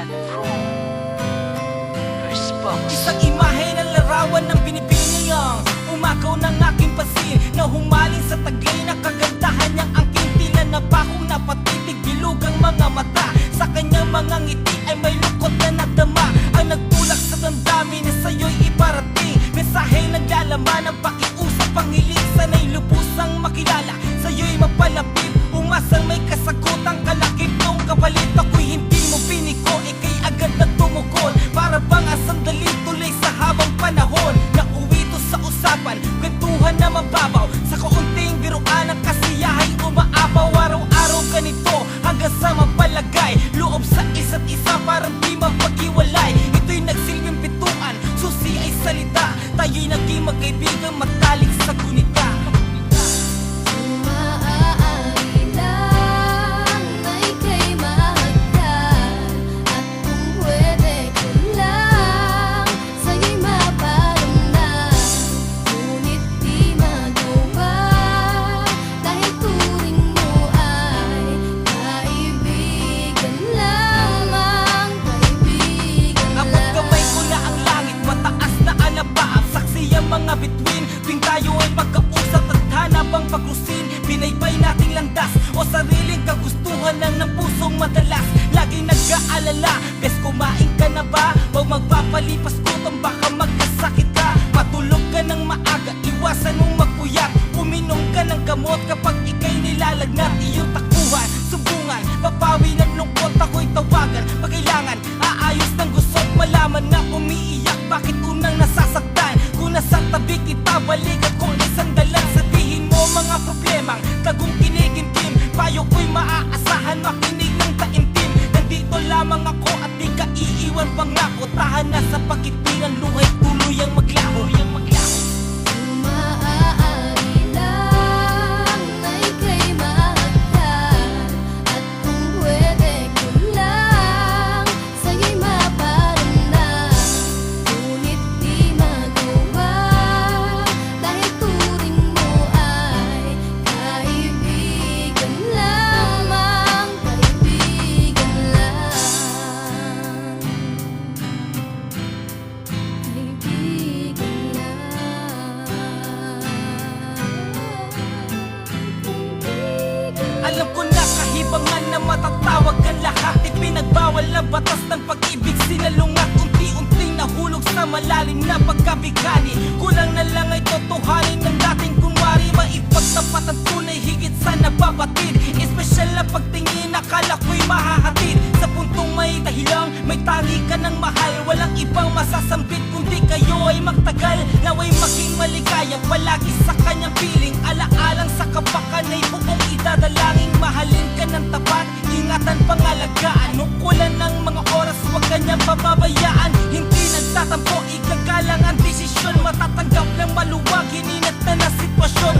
Yan from Response. Isang imahe ng larawan ng binibining Umakaw ng aking pasin Na humaling sa tagay na kagandahan niyang angking Tila na bakong napatitig bilog ang mga mata. Sa kanyang mga ngiti ay may lungkot na nadama. Ang nagtulak sa damdamin na sa'yo'y iparating. Mensahe naglalaman ng pakiusap Pangiling sana'y lubusang makilala. Sa'yo'y mapalapit Umasang may kasagutang na mababaw. Sa kaunting biruan ang kasiyahay umaapaw Araw-araw ganito. Hanggang sa mapalagay Loob sa isa't isa parang di mapaghiwalay. Ito'y nagsilbing pituan Susi ay salita. Tayo'y naging magkaibigan bituin Tuwing tayo ay magkausap Tadhana bang paglusin Binaybay nating landas O sariling kagustuhan lang ng pusong madalas. Laging nag-aalala Bes kumain ka na ba? Huwag magpapalipas gutom Baka magkasakit ka. Matulog ka ng maaga Iwasan mong magpuyat. Uminom ka ng gamot Kapag ikay nilalagnat. Iyong Payo ko'y maaasahan Makinig ng taimtim Nandito lamang ako At di ka iiwan pangako Tahan na sa Luhay tuloy ang maglaho Yang na matatawag ang lahat. Ipinagbawal na batas ng pag-ibig. Sinalungat unti-unting nahulog sa malalim na pagkabigani. Kulang na lang ay totohanin ng dating kunwari. Maipagtapat ang tunay higit sa nababatid. Espesyal na pagtingin akala ko'y mahahatid. Sa puntong may dahilang may tali ka ng mahal. Walang ibang masasambit kundi kayo ay magtagal. Naway maging maligaya palagi pababayaan Hindi nagtatampo, igagalang ang desisyon Matatanggap lang maluwag, hininat na na sitwasyon